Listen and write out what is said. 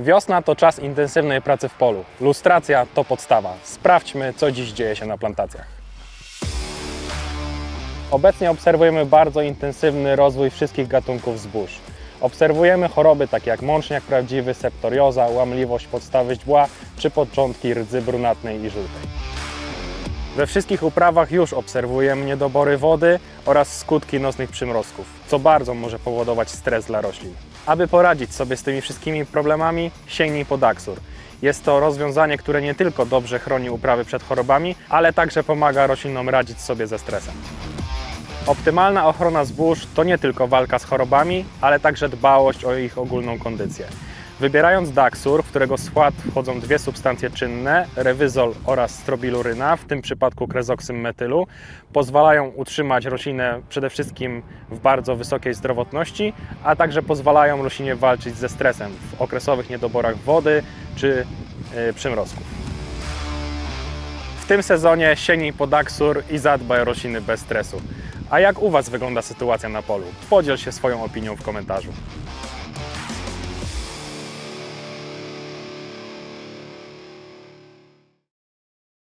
Wiosna to czas intensywnej pracy w polu. Lustracja to podstawa. Sprawdźmy, co dziś dzieje się na plantacjach. Obecnie obserwujemy bardzo intensywny rozwój wszystkich gatunków zbóż. Obserwujemy choroby takie jak mączniak prawdziwy, septorioza, łamliwość podstawy źdźbła czy początki rdzy brunatnej i żółtej. We wszystkich uprawach już obserwujemy niedobory wody oraz skutki nocnych przymrozków, co bardzo może powodować stres dla roślin. Aby poradzić sobie z tymi wszystkimi problemami, sięgnij po Daxur. Jest to rozwiązanie, które nie tylko dobrze chroni uprawy przed chorobami, ale także pomaga roślinom radzić sobie ze stresem. Optymalna ochrona zbóż to nie tylko walka z chorobami, ale także dbałość o ich ogólną kondycję. Wybierając Daxur, w którego skład wchodzą dwie substancje czynne, rewyzol oraz strobiluryna, w tym przypadku krezoksym metylu, pozwalają utrzymać roślinę przede wszystkim w bardzo wysokiej zdrowotności, a także pozwalają roślinie walczyć ze stresem w okresowych niedoborach wody czy yy, przymrozków. W tym sezonie sięgnij po Daxur i zadbaj o rośliny bez stresu. A jak u Was wygląda sytuacja na polu? Podziel się swoją opinią w komentarzu.